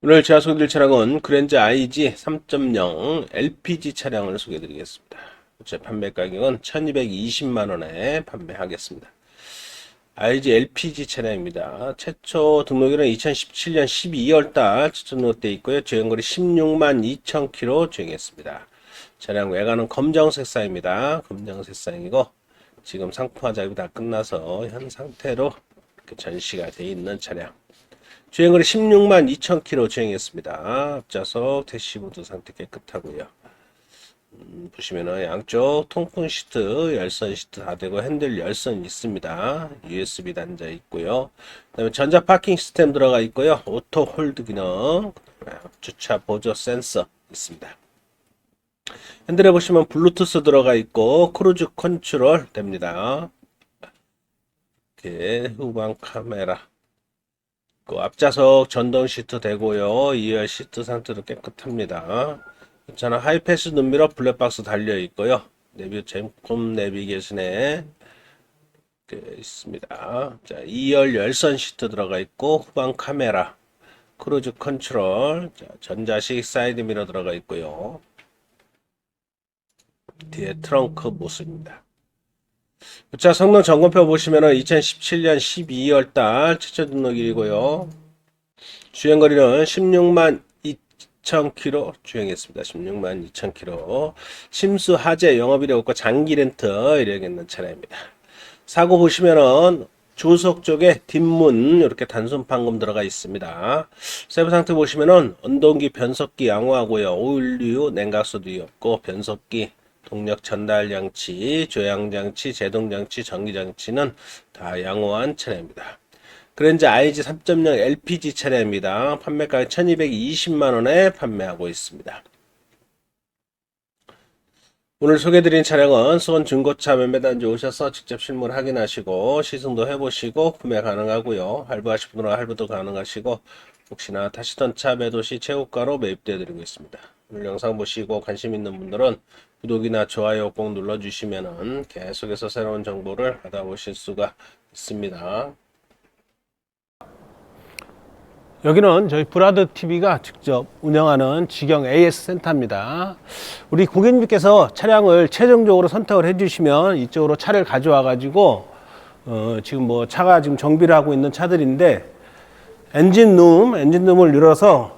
오늘 제가 소개드릴 차량은 그랜저 IG 3.0 LPG 차량을 소개드리겠습니다. 제 판매 가격은 1220만 원에 판매하겠습니다. IG LPG 차량입니다. 최초 등록일은 2017년 12월 달 최초 등록되어 있고요. 주행거리 16만 2천 킬로 주행했습니다. 차량 외관은 검정 색상입니다. 검정 색상이고 지금 상품화 작업이 다 끝나서 현 상태로 전시가 되어 있는 차량. 주행거리 16만 2천 킬로 주행했습니다. 앞좌석 대시보드 상태 깨끗하고요. 음, 보시면은 양쪽 통풍 시트, 열선 시트 다 되고 핸들 열선 있습니다. USB 단자 있고요. 그다음에 전자 파킹 시스템 들어가 있고요. 오토 홀드 기능, 주차 보조 센서 있습니다. 핸들에 보시면 블루투스 들어가 있고 크루즈 컨트롤 됩니다. 이렇게 후방 카메라 그 앞좌석 전동 시트 되고요. 2열 시트 상태도 깨끗합니다. 저는 하이패스 눈미러 블랙박스 달려 있고요. 내비 젠콤 내비게이션에 이렇게 있습니다. 자, 2열 열선 시트 들어가 있고 후방 카메라, 크루즈 컨트롤, 자, 전자식 사이드 미러 들어가 있고요. 뒤에 트렁크 모습입니다. 자, 성능 점검표 보시면은 2017년 12월 달 최초 등록일이고요. 주행거리는 16만 2천 킬로 주행했습니다. 16만 2천 킬로. 심수 하재 없고 장기 렌트 이래겠는 차량입니다. 사고 보시면은 조석 쪽에 뒷문 이렇게 단순 판금 들어가 있습니다. 세부 상태 보시면은 언동기 변속기 양호하고요. 오일류 냉각수도 없고 변속기 동력 전달 장치, 조향 장치, 제동 장치, 전기 장치는 다 양호한 차량입니다. 그랜저 IG 3.0 LPG 차량입니다. 판매가격 1220만 원에 판매하고 있습니다. 오늘 소개드린 차량은 수원 중고차 매매단지 오셔서 직접 실물 확인하시고 시승도 해보시고 구매 가능하고요. 할부하실 분들은 할부도 가능하시고 혹시나 타시던 차 매도 시 최고가로 매입되어 드리고 있습니다. 영상 보시고 관심 있는 분들은 구독이나 좋아요 꼭 눌러주시면 계속해서 새로운 정보를 받아보실 수가 있습니다. 여기는 저희 브라드 TV가 직접 운영하는 직영 AS 센터입니다. 우리 고객님께서 차량을 최종적으로 선택을 해주시면 이쪽으로 차를 가져와 가지고 어, 지금 뭐 차가 지금 정비를 하고 있는 차들인데 엔진 룸, 엔진 룸을 열어서